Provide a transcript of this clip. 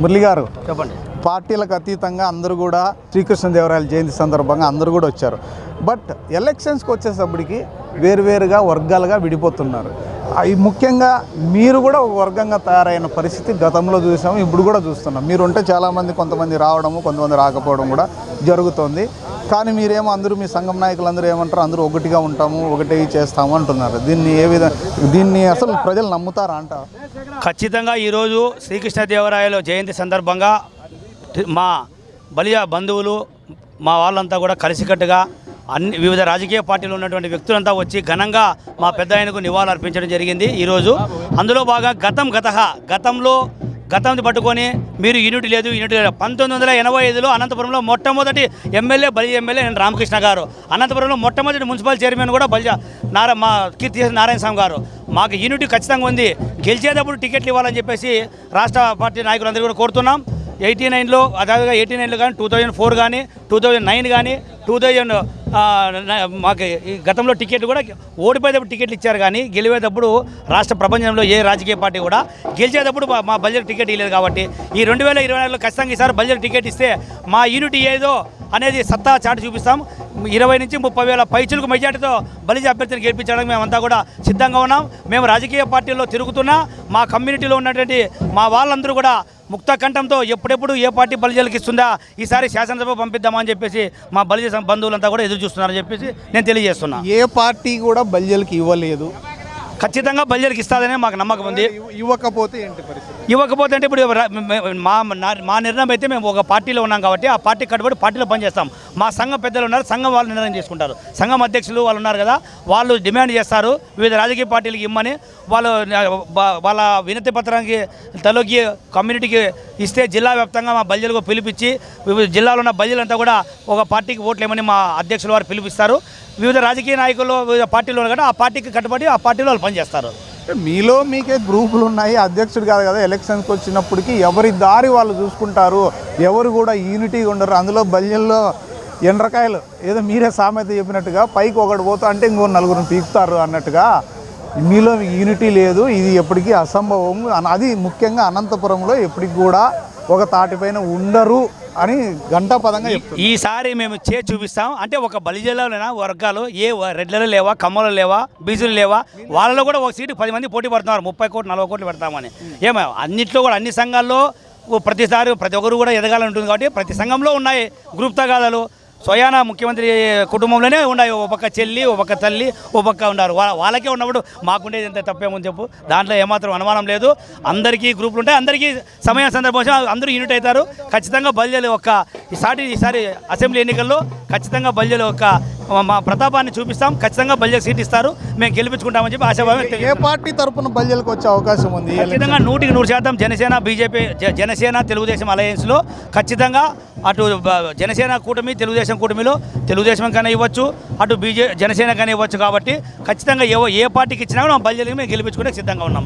మురళి గారు చెప్పండి. పార్టీలకు అతీతంగా అందరూ కూడా శ్రీకృష్ణదేవరాయల జయంతి సందర్భంగా అందరూ కూడా వచ్చారు. బట్ ఎలక్షన్స్కి వచ్చేటప్పటికి వేరువేరుగా వర్గాలుగా విడిపోతున్నారు. అవి ముఖ్యంగా మీరు కూడా ఒక వర్గంగా తయారైన పరిస్థితి గతంలో చూసాము ఇప్పుడు కూడా చూస్తున్నాం. మీరు ఉంటే చాలామంది కొంతమంది రావడము కొంతమంది రాకపోవడం కూడా జరుగుతుంది. కానీ మీరేమో అందరూ మీ సంఘం నాయకులు అందరూ ఏమంటారు అందరూ ఒకటిగా ఉంటాము ఒకటి చేస్తాము అంటున్నారు. దీన్ని ఏ విధంగా దీన్ని అసలు ప్రజలు నమ్ముతారా అంటారు? ఖచ్చితంగా ఈరోజు శ్రీకృష్ణదేవరాయల జయంతి సందర్భంగా మా బలియా బంధువులు మా వాళ్ళంతా కూడా కలిసికట్టుగా అన్ని వివిధ రాజకీయ పార్టీలు ఉన్నటువంటి వ్యక్తులంతా వచ్చి ఘనంగా మా పెద్ద ఆయనకు నివాళులు అర్పించడం జరిగింది. ఈరోజు అందులో బాగా గతం గత గతంలో గతంది పట్టుకొని మీరు యూనిట్ లేదు యూనిట్ లేదు. పంతొమ్మిది వందల ఎనభై ఐదులో అనంతపురంలో మొట్టమొదటి ఎమ్మెల్యే బలి ఎమ్మెల్యే నేను రామకృష్ణ గారు అనంతపురంలో మొట్టమొదటి మున్సిపల్ చైర్మన్ కూడా బలిజ నారా మా కీర్తి నారాయణ స్వామి గారు. మాకు యూనిట్ ఖచ్చితంగా ఉంది. గెలిచేటప్పుడు టికెట్లు ఇవ్వాలని చెప్పేసి రాష్ట్ర పార్టీ నాయకులందరూ కూడా కోరుతున్నాం. ఎయిటీ నైన్లో అదేవిధంగా ఎయిటీ నైన్లో కానీ టూ థౌజండ్ ఫోర్ కానీ టూ థౌజండ్ నైన్ కానీ టూ థౌజండ్ మాకు ఈ గతంలో టికెట్ కూడా ఓడిపోయేటప్పుడు టికెట్లు ఇచ్చారు కానీ గెలివేటప్పుడు రాష్ట్ర ప్రపంచంలో ఏ రాజకీయ పార్టీ కూడా గెలిచేటప్పుడు మా- బడ్జెట్ టికెట్ ఇవ్వలేదు కాబట్టి ఈ రెండు వేల ఇరవై నాలుగులో ఖచ్చితంగా ఈసారి బడ్జెట్ టికెట్ ఇస్తే మా యూనిటీ ఏదో అనేది సత్తా చాటు చూపిస్తాం. ఇరవై నుంచి ముప్పై వేల పైచులకు మెజార్టీతో బలిజ అభ్యర్థిని గెలిపించడానికి మేమంతా కూడా సిద్ధంగా ఉన్నాం. మేము రాజకీయ పార్టీల్లో తిరుగుతున్నా మా కమ్యూనిటీలో ఉన్నటువంటి మా వాళ్ళందరూ కూడా ముక్త కంఠంతో ఎప్పుడెప్పుడు ఏ పార్టీ బలిజలకు ఇస్తుందా ఈసారి శాసనసభ పంపిద్దామని చెప్పేసి మా బలిజ బంధువులంతా కూడా ఎదురు చూస్తున్నారని చెప్పేసి నేను తెలియజేస్తున్నా. ఏ పార్టీ కూడా బల్జలకి ఇవ్వలేదు. ఖచ్చితంగా బలిజలకు ఇస్తాదనే మాకు నమ్మకం ఉంది. ఇవ్వ- ఇవ్వకపోతే ఏంటి పరిస్థితి? ఇవ్వకపోతే అంటే ఇప్పుడు మా నా- మా నిర్ణయం అయితే మేము ఒక పార్టీలో ఉన్నాం కాబట్టి ఆ పార్టీ కట్టుబడి పార్టీలో పనిచేస్తాం. మా సంఘం పెద్దలు ఉన్నారు సంఘం వాళ్ళు నిర్ణయం చేసుకుంటారు సంఘం అధ్యక్షులు వాళ్ళు ఉన్నారు కదా వాళ్ళు డిమాండ్ చేస్తారు వివిధ రాజకీయ పార్టీలకు ఇమ్మని వాళ్ళు వాళ్ళ వినతి పత్రానికి తలకి కమ్యూనిటీకి ఇస్తే జిల్లా వ్యాప్తంగా మా బల్జలకు పిలిపించి వివిధ జిల్లాలో ఉన్న బల్జలంతా కూడా ఒక పార్టీకి ఓట్లు ఇవ్వమని మా అధ్యక్షులు వారు పిలిపిస్తారు. వివిధ రాజకీయ నాయకులు వివిధ పార్టీలు ఉన్నారు కదా ఆ పార్టీకి కట్టుబడి ఆ పార్టీలో వాళ్ళు పనిచేస్తారు. మీలో మీకే గ్రూపులు ఉన్నాయి అధ్యక్షుడు కాదు కదా ఎలక్షన్స్కి వచ్చినప్పటికీ ఎవరి దారి వాళ్ళు చూసుకుంటారు ఎవరు కూడా యూనిటీగా ఉండరు. అందులో బల్యంలో ఎండ్రకాయలు ఏదో మీరే సామెత చెప్పినట్టుగా పైకి ఒకటి పోతా అంటే ఇంకో నలుగురిని పీకుతారు అన్నట్టుగా మీలో యూనిటీ లేదు ఇది ఎప్పటికీ అసంభవం. అది ముఖ్యంగా అనంతపురంలో ఎప్పటికి కూడా ఒక తాటిపైన ఉండరు అని గంటాపదంగా చెప్తున్నారు. ఈసారి మేము చే చూపిస్తాం. అంటే ఒక బలిజలోన వర్గాలు ఏ రెడ్లలో లేవా కమ్మలు లేవా బీజులు లేవా వాళ్ళలో కూడా ఒక సీటు పది మంది పోటీ పడుతున్నారు. ముప్పై కోట్లు నలభై కోట్లు పెడతామని. ఏమో అన్నిట్లో కూడా అన్ని సంఘాల్లో ప్రతిసారి ప్రతి ఒక్కరు కూడా ఎదగాలని ఉంటుంది కాబట్టి ప్రతి సంఘంలో ఉన్నాయి గ్రూప్ తగాదాలు. స్వయాన ముఖ్యమంత్రి కుటుంబంలోనే ఉన్నాయి ఓ పక్క చెల్లి ఓ పక్క తల్లి ఓ పక్క ఉన్నారు. వాళ్ళకే ఉన్నప్పుడు మాకుండేది ఎంత తప్పేమని చెప్పు. దాంట్లో ఏమాత్రం అనుమానం లేదు. అందరికీ గ్రూపులు ఉంటాయి. అందరికీ సమయం సందర్భం అందరూ యూనిట్ అవుతారు. ఖచ్చితంగా బల్జలు ఒక్క ఈసారి ఈసారి అసెంబ్లీ ఎన్నికల్లో ఖచ్చితంగా బల్జలు ఒక్క మా- ప్రతాపాన్ని చూపిస్తాం. ఖచ్చితంగా బల్జకు సీట్ ఇస్తారు. మేము గెలిపించుకుంటామని చెప్పి ఆశాభావం ఏ పార్టీ తరపున బల్జలకు వచ్చే అవకాశం ఉంది ఖచ్చితంగా నూటికి నూరు శాతం జనసేన బీజేపీ జనసేన తెలుగుదేశం అలయన్స్లో ఖచ్చితంగా అటు జనసేన కూటమి తెలుగుదేశం కూటమిలో తెలుగుదేశం కన్నా ఇవ్వచ్చు. అటు బీజే జనసేన కన్నా ఇవ్వచ్చు కాబట్టి ఖచ్చితంగా ఏ ఏ పార్టీకి ఇచ్చినా కూడా మా బల్జలికి మేము గెలిపించుకునే సిద్ధంగా ఉన్నాం.